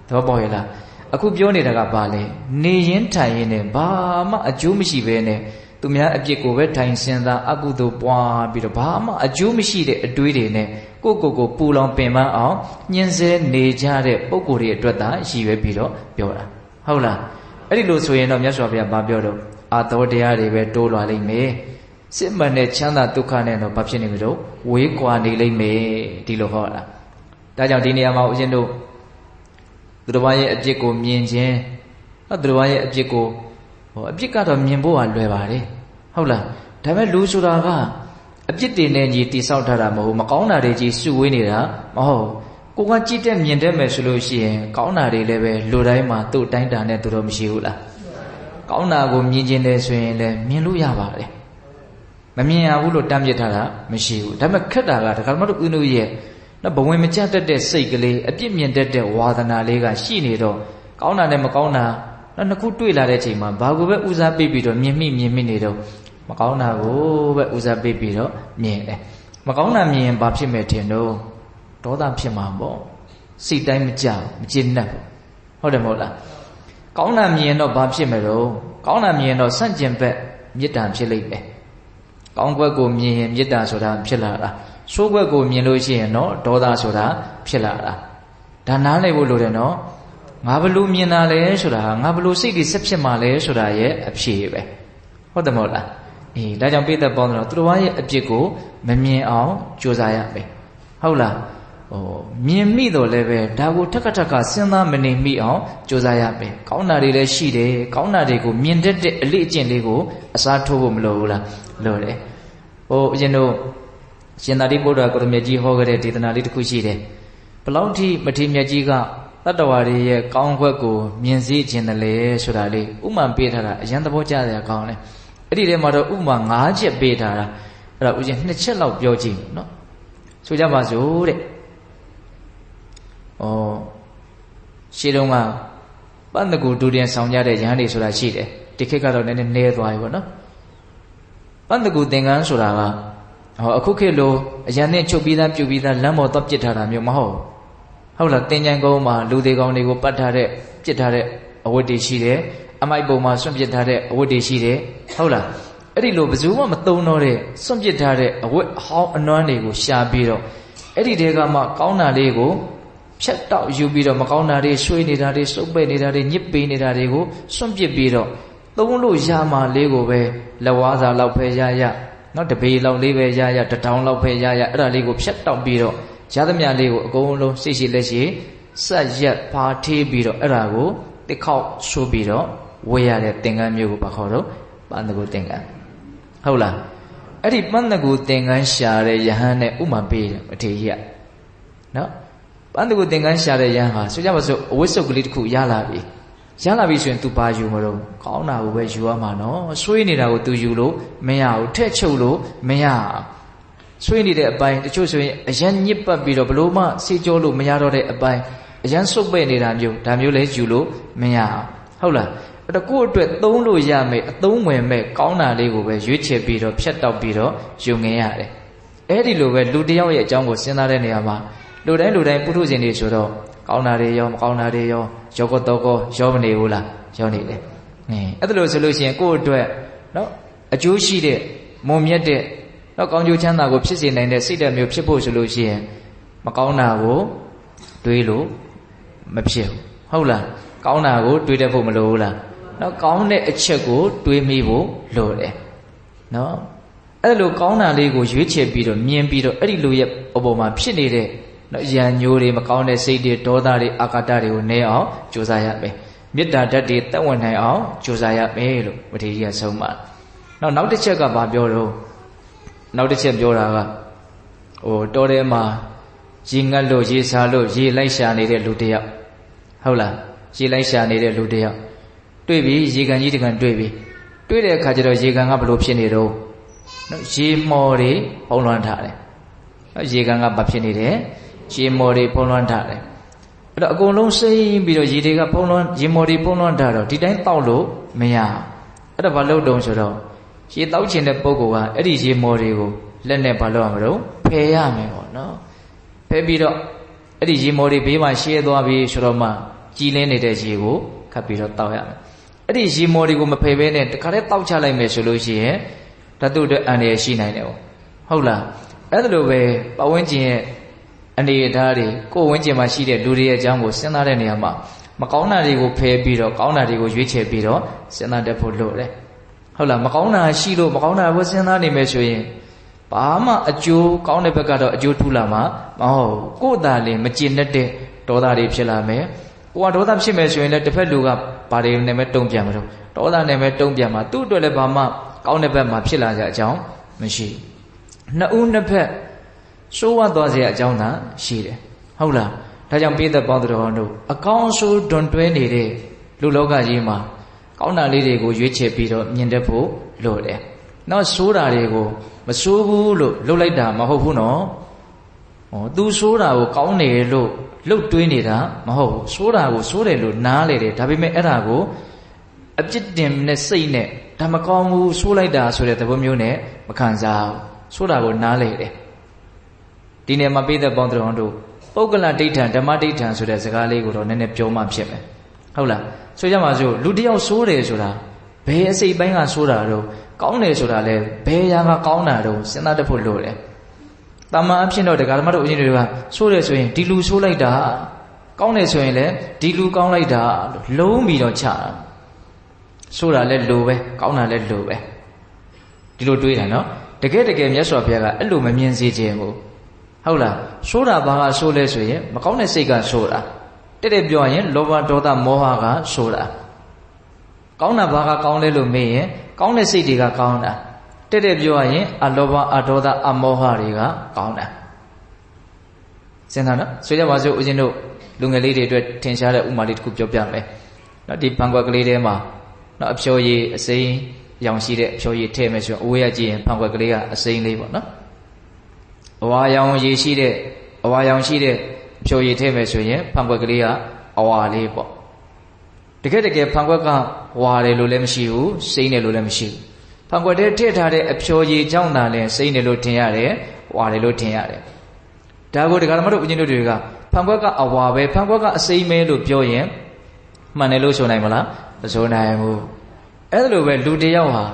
သဘောပေါက်ရဲ့လားအခုပြောနေတာကဘာလဲနေရင်ထိုင်ရင်နဲ့ဘာမှအကျိုးမရှိဘဲနဲ့သူများအပြစ်ကိုပဲထိုင်စင်သာအကုသိုလ်ပွားပြီးတော့ဘာမှအကျိုးမရှိတဲ့အတွေးတွေနဲ့ကိုယ့်ကိုယ်ကိုပူလောင်ပင်ပန်းအောင်ညှင်းဆဲနေကြတဲ့ပုံကိုယ်တွေအတွက်သာရည်ရွယ်ပြီးတော့ပြောတာဟုတ်လားအဲ့ဒီလိုဆိုရင်တော့မြတ်စွာဘုရားဗာပြောတော့ အာသောတရားတွေပဲတိုးလာလိမ့်မယ်စစ်မှန်တဲ့ချမ်းသာဒုက္ခနဲ့တော့ဘာဖြစ်နေမလို့ဝေးကွာနေလိမ့်မယ်ဒီလိုဟောတာဒါကြောင့်ဒီနေရာမှာဦးဇင်းတို့သူတော်ဘာရဲ့အပြစ်ကိုမြင်ခြင်းသူတော်ဘာရဲ့အပြစ်ကိုဟောအပြစ်ကတော့မြင်ဖို့ကလွယ်ပါတယ်ဟုတ်လားဒါပေမဲ့လူဆိုတာကအပြစ်တွေနဲ့ကြီးတိဆောက်ထားတာမဟုတ်မကောင်းတာတွေကြီးစုဝေးနေတာမဟုတ်ကိုကကြည့်တဲ့မြင်တတ်မယ်ဆိုလို့ရှိရင်ကောင်းတာတွေလည်းပဲလူတိုင်းမှာသူ့တိုင်းတာနဲ့သူတော့မရှိဘူးလား ကောင်းတာကိုမြင်ကျင်တယ်ဆိုရင်လည်းမြင်လို့ရပါတယ်မမြင်ရဘူးလို့တမ်းပြထားတာမရှိဘူးဒါပေမဲ့ခက်တာကဒကာမတို့ဦးတို့ရဲ့နော်ဘဝင်မကြတတ်တဲ့စိတ်ကလေးအပြစ်မြင်တတ်တဲ့ဝါသနာလေးကရှိနေတော့ကောင်းတာနဲ့မကောင်းတာနောက်နှစ်ခုတွေ့လာတဲ့ချိန်မှာဘာကိုပဲဦးစားပေးပြီးတော့မြင်မိမြင်မိနေတော့မကောင်းတာကိုပဲဦးစားပေးပြီးတော့မြင်တယ်မကောင်းတာမြင်ရင်ဘာဖြစ်မယ်ထင်တော့ဒေါသဖြစ်မှာပေါ့စိတ်တိုင်းမကြမကျေနပ်ဘူးဟုတ်တယ်မဟုတ်လား ကောင်းတာမြင်ရင်တော့ဘာဖြစ်မယ်တော့ကောင်းတာမြင်ရင်တော့ဆန့်ကျင်ဘက်မေတ္တာဖြစ်လိမ့်မယ်ကောင်းကွက်ကိုမြင်ရင်မေတ္တာဆိုတာဖြစ်လာတာဆိုးကွက်ကိုမြင်လို့ရှိရင်တော့ဒေါသဆိုတာဖြစ်လာတာဒါနားလည်ဖို့လိုတယ်နော်ငါဘလို့မြင်တာလဲဆိုတာဟာငါဘလို့စိတ်တွေဆက်ဖြစ်မှာလဲဆိုတာရဲ့အဖြေပဲဟုတ်တယ်မဟုတ်လားအေးဒါကြောင့်ပိသက်ပေါင်းတော့သူတော်ရဲ့အပြစ်ကိုမမြင်အောင်ကြိုးစားရမယ်ဟုတ်လား ဟိုမြင်မိတော့လည်းပဲဒါကိုထက်ကထက်ကစဉ်းစားမနေမိအောင်ကြိုးစားရမယ်ကောင်းတာတွေလည်းရှိတယ်ကောင်းတာတွေကိုမြင်တတ်တဲ့အလေးအကျင့်လေးကိုအစားထိုးဖို့မလိုဘူးလားလိုတယ်ဟိုအရင်တို့ရှင်သာတိဗုဒ္ဓကိုရမြတ်ကြီးဟောခဲ့တဲ့ဒေသနာလေးတစ်ခုရှိတယ်ဘလောက်ထိမထေရမြတ်ကြီးကတတ္တဝါတွေရဲ့ကောင်းခွက်ကိုမြင်စေခြင်းတယ်လေဆိုတာလေးဥမာပေးထားတာအရင်သဘောကျစရာကောင်းတယ်အဲ့ဒီထဲမှာတော့ဥမာ၅ချက်ပေးထားတာအဲ့ဒါဥစဉ်နှစ်ချက်လောက်ပြောကြည့်နော်ဆိုကြပါစို့တဲ့ ဩရှင်းတော့ကပန္နကူဒူတင်ဆောင်ကြတဲ့ရဟန်းတွေဆိုတာရှိတယ်ဒီခေတ်ကတော့နည်းနည်းနှဲသွားပြီပေါ့နော်ပန္နကူသင်္ကန်းဆိုတာကဟောအခုခေတ်လိုအရန်နဲ့ချုပ်ပြီးသားပြုတ်ပြီးသားလမ်းပေါ်တော့ပြစ်ထားတာမျိုးမဟုတ်ဟုတ်လားတင်ကြံကုန်းမှာလူသေးကောင်းတွေကိုပတ်ထားတဲ့ပြစ်ထားတဲ့အဝတ်တွေရှိတယ်အမိုက်ပုံမှာဆွန့်ပစ်ထားတဲ့အဝတ်တွေရှိတယ်ဟုတ်လားအဲ့ဒီလိုဘယ်သူမှမသုံးတော့တဲ့စွန့်ပစ်ထားတဲ့အဝတ်အဟောင်းအနွမ်းတွေကိုရှာပြီးတော့အဲ့ဒီတဲကမှကောင်းတာလေးကို ဖြတ်တောက်ယူပြီးတော့မကောင်းတာတွေရွှေ့နေတာတွေစုပ်ပဲ့နေတာတွေညစ်ပေနေတာတွေကိုစွန့်ပစ်ပြီးတော့သုံးလို့ရမှလေးကိုပဲလက်ဝါးစာလောက်ပဲရရနော်တပေလောက်လေးပဲရရတထောင်လောက်ပဲရရအဲ့ဒါလေးကိုဖြတ်တောက်ပြီးတော့ရသမျှလေးကိုအကုန်လုံးစိတ်ရှိလက်ရှိဆက်ရက်ဖာထေးပြီးတော့အဲ့ဒါကိုတစ်ခေါက်ဆိုးပြီးတော့ဝေရတဲ့သင်္ကန်းမျိုးကိုပါခေါ်တော့ပန္နကုသင်္ကန်းဟုတ်လားအဲ့ဒီပန္နကုသင်္ကန်းရှာတဲ့ယဟန်နဲ့ဥမာပေးတယ်အထေကြီးကနော် ပန္နကုသင်္ကန်းရှာတဲ့ယဟန်ဟာဆိုကြပါစို့အဝိစုပ်ကလေးတစ်ခုရလာပြီရလာပြီဆိုရင် तू ပါယူမလို့ကောင်းတာကိုပဲယူရမှာနော်ဆွေးနေတာကို तू ယူလို့မရဘူးထက်ချုပ်လို့မရဆွေးနေတဲ့အပိုင်းတချို့ဆိုရင်အရန်ညစ်ပတ်ပြီးတော့ဘလို့မှစေကြောလို့မရတော့တဲ့အပိုင်းအရန်စုပ်ပဲ့နေတာမျိုးဒါမျိုးလဲယူလို့မရဟုတ်လားအဲ့တော့ကိုယ့်အတွက်သုံးလို့ရမယ်အသုံးဝင်မဲ့ကောင်းတာလေးကိုပဲရွေးချယ်ပြီးတော့ဖြတ်တောက်ပြီးတော့ယူငင်ရတယ်အဲ့ဒီလိုပဲလူတယောက်ရဲ့အကြောင်းကိုစဉ်းစားတဲ့နေရာမှာ လူတိုင်းလူတိုင်းပုထုဇဉ်တွေဆိုတော့ကောင်းတာတွေရောမကောင်းတာတွေရောရောကတော့ကောရောမနေဘူးလားရောနေတယ်။အဲအဲ့ဒါလို့ဆိုလို့ရှိရင်ကိုယ့်အတွက်နော်အကျိုးရှိတဲ့မုံမြတ်တဲ့နော်ကောင်းကျိုးချမ်းသာကိုဖြစ်စေနိုင်တဲ့စိတ်ဓာတ်မျိုးဖြစ်ဖို့ဆိုလို့ရှိရင်မကောင်းတာကိုတွေးလို့မဖြစ်ဘူးဟုတ်လားကောင်းတာကိုတွေးတတ်ဖို့မလိုဘူးလားနော်ကောင်းတဲ့အချက်ကိုတွေးမိဖို့လိုတယ်နော်အဲ့လိုကောင်းတာလေးကိုရွေးချယ်ပြီးတော့မြင်ပြီးတော့အဲ့ဒီလိုရဲ့အပေါ်မှာဖြစ်နေတဲ့ နော်ရံညိုးတွေမကောင်းတဲ့စိတ်တွေဒေါသတွေအာကာတတွေကိုနည်းအောင်ကြိုးစားရမယ်မေတ္တာဓာတ်တွေတက်ဝင်နိုင်အောင်ကြိုးစားရမယ်လို့ဝတိကြီးကဆုံးမနောက်နောက်တစ်ချက်ကဘာပြောတော့နောက်တစ်ချက်ပြောတာကဟိုတောထဲမှာရေငတ်လို့ရေစားလို့ရေလိုက်ရှာနေတဲ့လူတယောက်ဟုတ်လားရေလိုက်ရှာနေတဲ့လူတယောက်တွေ့ပြီရေကန်ကြီးတကန်တွေ့ပြီတွေ့တဲ့အခါကျတော့ရေကန်ကဘလို့ဖြစ်နေတော့နော်ရေမော်တွေဖုံးလွှမ်းထားတယ်နော်ရေကန်ကဘာဖြစ်နေတယ် ရေမော်တွေဖုံးလွှမ်းထားတယ်အဲ့တော့အကုန်လုံးစိမ့်ပြီးတော့ရေတွေကဖုံးလွှမ်းရေမော်တွေဖုံးလွှမ်းထားတော့ဒီတိုင်းတောက်လို့မရအဲ့တော့ဘာလုပ်တုံးဆိုတော့ရေတောက်ချင်တဲ့ပုဂ္ဂိုလ်ကအဲ့ဒီရေမော်တွေကိုလက်နဲ့ဘာလုပ်ရမလို့ဖယ်ရမယ်ပေါ့နော်ဖယ်ပြီးတော့အဲ့ဒီရေမော်တွေဘေးမှာရှဲသွားပြီဆိုတော့မှကြည်လင်းနေတဲ့ရေကိုခတ်ပြီးတော့တောက်ရမယ်အဲ့ဒီရေမော်တွေကိုမဖယ်ဘဲနဲ့တခါတည်းတောက်ချလိုက်မယ်ဆိုလို့ရှိရင်ဓာတုအတွက်အန္တရာယ်ရှိနိုင်တယ်ပေါ့ဟုတ်လားအဲ့ဒါလိုပဲပဝန်းကျင်ရဲ့ အနေအထားတွေကိုယ်ဝန်းကျင်မှာရှိတဲ့လူတွေရဲ့အကြောင်းကိုစဉ်းစားတဲ့နေရာမှာမကောင်းတာတွေကိုဖယ်ပြီးတော့ကောင်းတာတွေကိုရွေးချယ်ပြီးတော့စဉ်းစားတတ်ဖို့လိုတယ်ဟုတ်လားမကောင်းတာရှိလို့မကောင်းတာကိုစဉ်းစားနေမယ်ဆိုရင်ဘာမှအကျိုးကောင်းတဲ့ဘက်ကတော့အကျိုးထူလာမှာမဟုတ်ကိုယ်သာလင်မကျင်တတ်တဲ့ဒေါသတွေဖြစ်လာမယ်ကိုကဒေါသဖြစ်မယ်ဆိုရင်လည်းတစ်ဖက်လူကဘာတွေနဲ့မဲ့တုံ့ပြန်မလို့ဒေါသနဲ့မဲ့တုံ့ပြန်မှာသူ့အတွက်လည်းဘာမှကောင်းတဲ့ဘက်မှာဖြစ်လာကြအကြောင်းမရှိနှစ်ဦးနှစ်ဖက် ဆိုးဝါးသွားစရာအကြောင်းသာရှိတယ်ဟုတ်လားဒါကြောင့်ပြည့်သက်ပေါင်းတော်တို့အကောင်းဆိုးဒွန်တွဲနေတဲ့လူလောကကြီးမှာကောင်းတာလေးတွေကိုရွေးချယ်ပြီးတော့မြင်တတ်ဖို့လိုတယ်နောက်ဆိုးတာတွေကိုမဆိုးဘူးလို့လှုပ်လိုက်တာမဟုတ်ဘူးနော်ဟောသူဆိုးတာကိုကောင်းတယ်လို့လှုပ်တွေးနေတာမဟုတ်ဘူးဆိုးတာကိုဆိုးတယ်လို့နားလေတယ်ဒါပေမဲ့အဲ့ဒါကိုအပြစ်တင်နဲ့စိတ်နဲ့ဒါမကောင်းဘူးဆိုးလိုက်တာဆိုတဲ့သဘောမျိုးနဲ့မခံစားဘူးဆိုးတာကိုနားလေတယ် ဒီနေ့မှာပိသက်ပေါင်းတော်တို့ပုဂ္ဂလဒိဋ္ဌံဓမ္မဒိဋ္ဌံဆိုတဲ့စကားလေးကိုတော့နည်းနည်းပြောမှဖြစ်မယ်ဟုတ်လားဆိုကြပါစို့လူတယောက်ဆိုးတယ်ဆိုတာဘယ်အစိတ်ပိုင်းကဆိုးတာတော့ကောင်းတယ်ဆိုတာလဲဘယ်ရာကကောင်းတာတော့စဉ်းစားတတ်ဖို့လိုတယ်တမန်အဖြစ်တော့ဒကာဓမ္မတို့အရှင်တွေကဆိုးတယ်ဆိုရင်ဒီလူဆိုးလိုက်တာကောင်းတယ်ဆိုရင်လည်းဒီလူကောင်းလိုက်တာလုံးပြီးတော့ချတာဆိုးတာလည်းလိုပဲကောင်းတာလည်းလိုပဲဒီလိုတွေးတာနော်တကယ်တကယ်မြတ်စွာဘုရားကအဲ့လိုမမြင်စေခြင်းဘူး ဟဟုတ်လားဆိုးတာဘာကဆိုးလဲဆိုရင်မကောင်းတဲ့စိတ်ကဆိုးတာတဲ့တဲ့ပြောရင်လောဘဒေါသမောဟကဆိုးတာကောင်းတာဘာကကောင်းလဲလို့မေးရင်ကောင်းတဲ့စိတ်တွေကကောင်းတာတဲ့တဲ့ပြောရင်အလောဘအဒေါသအမောဟတွေကကောင်းတာစဉ်းစားနော်ဆိုကြပါစို့ဦးဇင်းတို့လူငယ်လေးတွေအတွက်ထင်ရှားတဲ့ဥမာလေးတစ်ခုပြောပြမယ်နော်ဒီဘန်ကွက်ကလေးထဲမှာနော်အဖြောရည်အစိမ်းရောင်ရှိတဲ့အဖြောရည်ထည့်မယ်ဆိုရင်အဝေးရကြည့်ရင်ဘန်ကွက်ကလေးကအစိမ်းလေးပေါ့နော် အဝါရောင်ရည်ရှိတဲ့အဝါရောင်ရှိတဲ့အဖြောရည်ထည့်မယ်ဆိုရင်ဘန်ကွက်ကလေးကအဝါလေးပေါ့တကယ်တကယ်ဖန်ခွက်ကဝါတယ်လို့လည်းမရှိဘူးစိမ့်တယ်လို့လည်းမရှိဘူးဖန်ခွက်ထဲထည့်ထားတဲ့အဖြောရည်ကြောင့်သာလဲစိမ့်တယ်လို့ထင်ရတယ်ဝါတယ်လို့ထင်ရတယ်ဒါကိုဒကာဓမ္မတို့ဦးဇင်းတို့တွေကဖန်ခွက်ကအဝါပဲဖန်ခွက်ကအစိမ့်မဲလို့ပြောရင်မှန်တယ်လို့ဆိုနိုင်မလားမဆိုနိုင်ဘူးအဲ့ဒါလိုပဲလူတယောက်ဟာ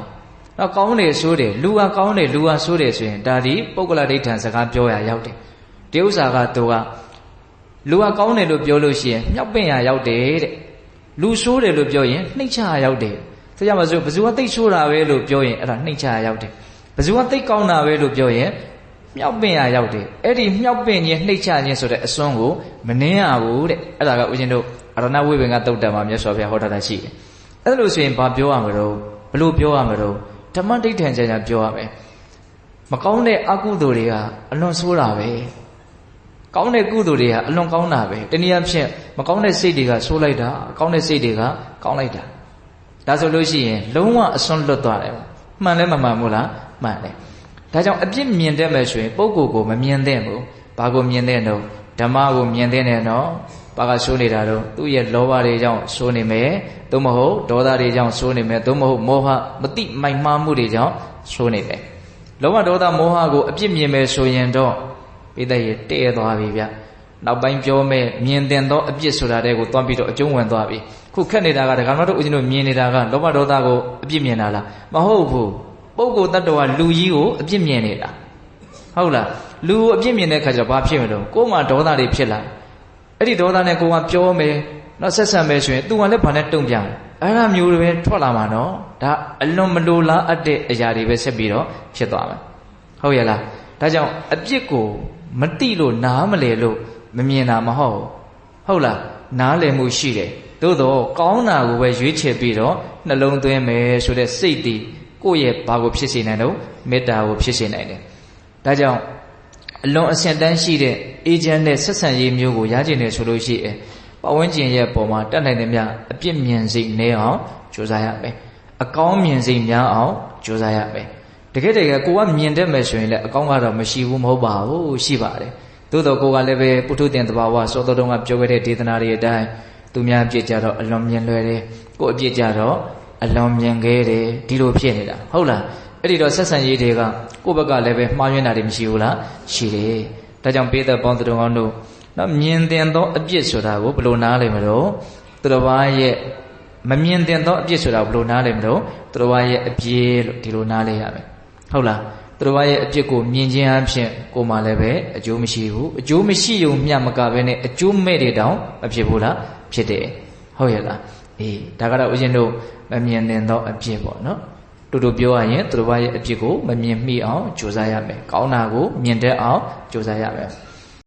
တော့ကောင်းတယ်ဆိုးတယ်လူဟာကောင်းတယ်လူဟာဆိုးတယ်ဆိုရင်ဒါဒီပုဂ္ဂလဒိဋ္ဌံစကားပြောရရောက်တယ်ဒီဥစ္စာကသူကလူဟာကောင်းတယ်လို့ပြောလို့ရှိရင်မြောက်ပင့်ရရောက်တယ်တဲ့လူဆိုးတယ်လို့ပြောရင်နှိမ့်ချရရောက်တယ်ဆိုကြပါစို့ဘယ်သူကသိဆိုးတာပဲလို့ပြောရင်အဲ့ဒါနှိမ့်ချရရောက်တယ်ဘယ်သူကသိကောင်းတာပဲလို့ပြောရင်မြောက်ပင့်ရရောက်တယ်အဲ့ဒီမြောက်ပင့်ခြင်းနှိမ့်ချခြင်းဆိုတဲ့အစွန်းကိုမနှင်းရဘူးတဲ့အဲ့ဒါကဦးဇင်းတို့အရဏဝိပင်ကတုတ်တံမှာမြတ်စွာဘုရားဟောထားတာရှိတယ်အဲ့လိုဆိုရင်ဘာပြောရမလို့ဘလို့ပြောရမလို့ ဓမ္မဒိဋ္ဌံကြံကြံပြောရမယ်မကောင်းတဲ့အကုသိုလ်တွေကအလွန်ဆိုးတာပဲကောင်းတဲ့ကုသိုလ်တွေကအလွန်ကောင်းတာပဲတနည်းအားဖြင့်မကောင်းတဲ့စိတ်တွေကဆိုးလိုက်တာကောင်းတဲ့စိတ်တွေကကောင်းလိုက်တာဒါဆိုလို့ရှိရင်လုံးဝအစွန်းလွတ်သွားတယ်မှန်လဲမမှန်ဘူးလားမှန်တယ်ဒါကြောင့်အပြစ်မြင်တတ်မယ်ဆိုရင်ပုဂ္ဂိုလ်ကိုမမြင်သင့်ဘူးဘာကိုမြင်သင့်တော့ဓမ္မကိုမြင်သင့်တယ်နော် ဘာကဆိုးနေတာတော့သူ့ရဲ့လောဘတွေကြောင့်ဆိုးနေမယ်သို့မဟုတ်ဒေါသတွေကြောင့်ဆိုးနေမယ်သို့မဟုတ်မောဟမတိမိုက်မှားမှုတွေကြောင့်ဆိုးနေတယ်လောဘဒေါသမောဟကိုအပြစ်မြင်မယ်ဆိုရင်တော့ပိဋကရေတည့်သွားပြီဗျနောက်ပိုင်းပြောမဲ့မြင်တင်သောအပြစ်ဆိုတာတဲ့ကိုတွန်းပြီးတော့အကျုံးဝင်သွားပြီခုခက်နေတာကဒကာမတို့ဦးဇင်းတို့မြင်နေတာကလောဘဒေါသကိုအပြစ်မြင်တာလားမဟုတ်ဘူးပုဂ္ဂိုလ်တ attva လူကြီးကိုအပြစ်မြင်နေတာဟုတ်လားလူကိုအပြစ်မြင်တဲ့ခါကျတော့ဘာဖြစ်မလို့ကိုယ်မှဒေါသတွေဖြစ်လာ အဲ့ဒီဒေါသနဲ့ကိုကပြောမယ်နော်ဆက်ဆံမယ်ဆိုရင်သူကလည်းဘာနဲ့တုံ့ပြန်အဲ့ဒါမျိုးတွေပဲထွက်လာမှာနော်ဒါအလွန်မလိုလားအပ်တဲ့အရာတွေပဲဆက်ပြီးတော့ဖြစ်သွားမယ်ဟုတ်ရဲ့လားဒါကြောင့်အပြစ်ကိုမတိလို့နားမလဲလို့မမြင်တာမဟုတ်ဟုတ်လားနားလည်မှုရှိတယ်သို့တော့ကောင်းတာကိုပဲရွေးချယ်ပြီးတော့နှလုံးသွင်းမယ်ဆိုတဲ့စိတ်တည်ကိုယ့်ရဲ့ဘာကိုဖြစ်စေနိုင်တော့မေတ္တာကိုဖြစ်စေနိုင်တယ်ဒါကြောင့် အလွန်အဆင့်တန်းရှိတဲ့အေဂျင့်နဲ့ဆက်ဆံရေးမျိုးကိုရကျင်နေဆိုလို့ရှိရင်ပဝန်းကျင်ရဲ့ပုံမှာတတ်နိုင်တဲ့မြအပြစ်မြင်စိတ်နေအောင်ကြိုးစားရမယ်အကောင်းမြင်စိတ်များအောင်ကြိုးစားရမယ်တကယ်တကယ်ကိုကမြင်တတ်မယ်ဆိုရင်လည်းအကောင်းကတော့မရှိဘူးမဟုတ်ပါဘူးရှိပါတယ်သို့တော့ကိုကလည်းပဲပုထုတင်တဘာဝစောတော်တုန်းကပြောခဲ့တဲ့ဒေသနာတွေအတိုင်းသူများအပြစ်ကြတော့အလွန်မြင်လွယ်တယ်ကိုအပြစ်ကြတော့အလွန်မြင်ခဲ့တယ်ဒီလိုဖြစ်နေတာဟုတ်လား အဲ့ဒီတော့ဆက်ဆံရေးတွေကကိုယ့်ဘက်ကလည်းပဲမှားယွင်းတာတွေမရှိဘူးလားရှိတယ်ဒါကြောင့်ပေးသက်ပေါင်းသူတော်ကောင်းတို့နော်မြင်တင်သောအပြစ်ဆိုတာကိုဘယ်လိုနားလည်မလို့သူတော်ဘာရဲ့မမြင်တင်သောအပြစ်ဆိုတာဘယ်လိုနားလည်မလို့သူတော်ဘာရဲ့အပြစ်လို့ဒီလိုနားလည်ရမယ်ဟုတ်လားသူတော်ဘာရဲ့အပြစ်ကိုမြင်ခြင်းအဖြစ်ကိုမှလည်းပဲအကျိုးမရှိဘူးအကျိုးမရှိုံမျှမကဘဲနဲ့အကျိုးမဲ့တွေတောင်မဖြစ်ဘူးလားဖြစ်တယ်ဟုတ်ရဲ့လားအေးဒါကတော့ဦးဇင်းတို့မမြင်တင်သောအပြစ်ပေါ့နော် တူတူပြောရရင်သူတော်ဘာရဲ့အပြစ်ကိုမမြင်မိအောင်ကြိုးစားရမယ်ကောင်းတာကိုမြင်တတ်အောင်ကြိုးစားရမယ်